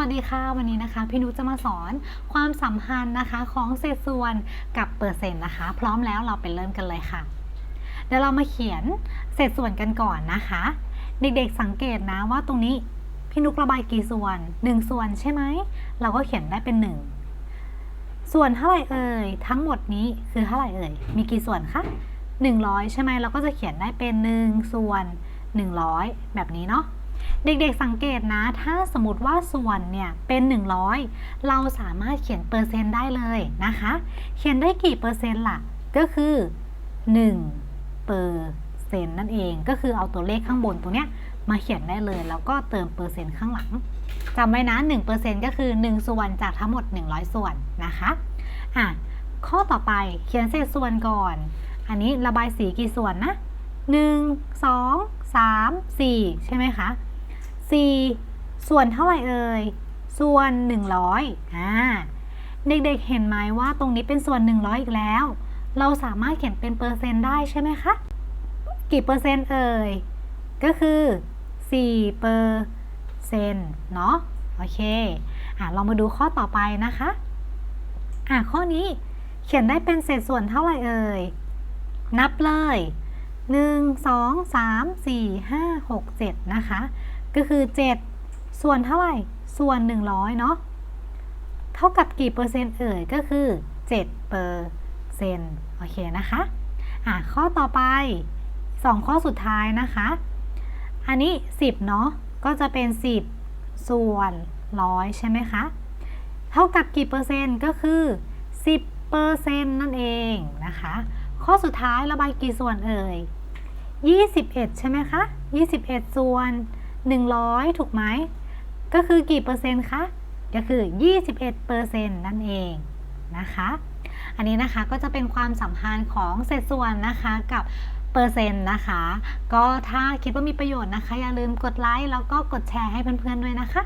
วัสดีค่ะ วันนี้นะคะ พี่นุชจะมาสอนความสัมพันธ์นะคะของเศษส่วนกับเปอร์เซ็นต์นะคะ พร้อมแล้วเราไปเริ่มกันเลยค่ะ เดี๋ยวเรามาเขียนเศษส่วนกันก่อนนะคะ เด็กๆสังเกตนะว่าตรงนี้พี่นุกระบายกี่ส่วน 1 ส่วนใช่ไหม เราก็เขียนได้เป็น 1 ส่วนเท่าไหร่เอ่ย ทั้งหมดนี้คือเท่าไหร่เอ่ย มีกี่ส่วนคะ100 ใช่ไหมเราก็จะเขียนได้เป็น 1 ส่วน 100 แบบนี้เนาะ เด็กๆสังเกตนะ ถ้าสมมติว่าส่วนเนี่ยเป็น 100 เราสามารถเขียนเปอร์เซ็นต์ได้เลยนะคะ เขียนได้กี่เปอร์เซ็นต์ล่ะ ก็คือ1เปอร์เซ็นต์นั่นเอง ก็คือเอาตัวเลขข้างบนตรงเนี้ยมาเขียนได้เลย แล้วก็เติมเปอร์เซ็นต์ข้างหลังจำไว้นะ1%ก็คือ 1 ส่วนจากทั้งหมด 100 ส่วนนะคะอะข้อต่อไปเขียนเศษส่วนก่อน อันนี้ระบายสีกี่ส่วนนะ 1 2 3 4 ใช่ไหมคะ 4 ส่วนเท่าไหร่เอ่ย ส่วน 100อ่าเด็กๆเห็นไหมว่าตรงนี้เป็นส่วน 100 อีกแล้ว เราสามารถเขียนเป็นเปอร์เซ็นต์ได้ใช่ไหมคะ กี่เปอร์เซ็นต์เอ่ย ก็คือ4เปอร์เซ็นต์เนาะ โอเค อะเรามาดูข้อต่อไปนะคะ อะข้อนี้เขียนได้เป็นเศษส่วนเท่าไหร่เอ่ย นับเลย 1 2 3 4 5 6 7 นะคะ ก็คือ 7 ส่วนเท่าไหร่ ส่วน 100 เนาะ เท่ากับกี่เปอร์เซ็นต์เอ่ย ก็คือ7เปอร์เซ็นต์โอเคนะคะ อะ ข้อต่อไป 2 ข้อสุดท้ายนะคะ อันนี้ 10 เนาะ ก็จะเป็น 10 ส่วน 100 ใช่ไหมคะ เท่ากับกี่เปอร์เซ็นต์ ก็คือ 10เปอร์เซ็นต์นั่นเองนะคะ ข้อสุดท้ายระบายกี่ส่วนเอ่ย 21 ใช่ไหมคะ 21 ส่วน 100 ถูกไหม ก็คือกี่เปอร์เซ็นต์คะ ก็คือ 21เปอร์เซ็นต์นั่นเองนะคะ อันนี้นะคะก็จะเป็นความสัมพันธ์ของเศษส่วนนะคะกับเปอร์เซ็นต์นะคะ ก็ถ้าคิดว่ามีประโยชน์นะคะ อย่าลืมกดไลค์แล้วก็กดแชร์ให้เพื่อนๆด้วยนะคะ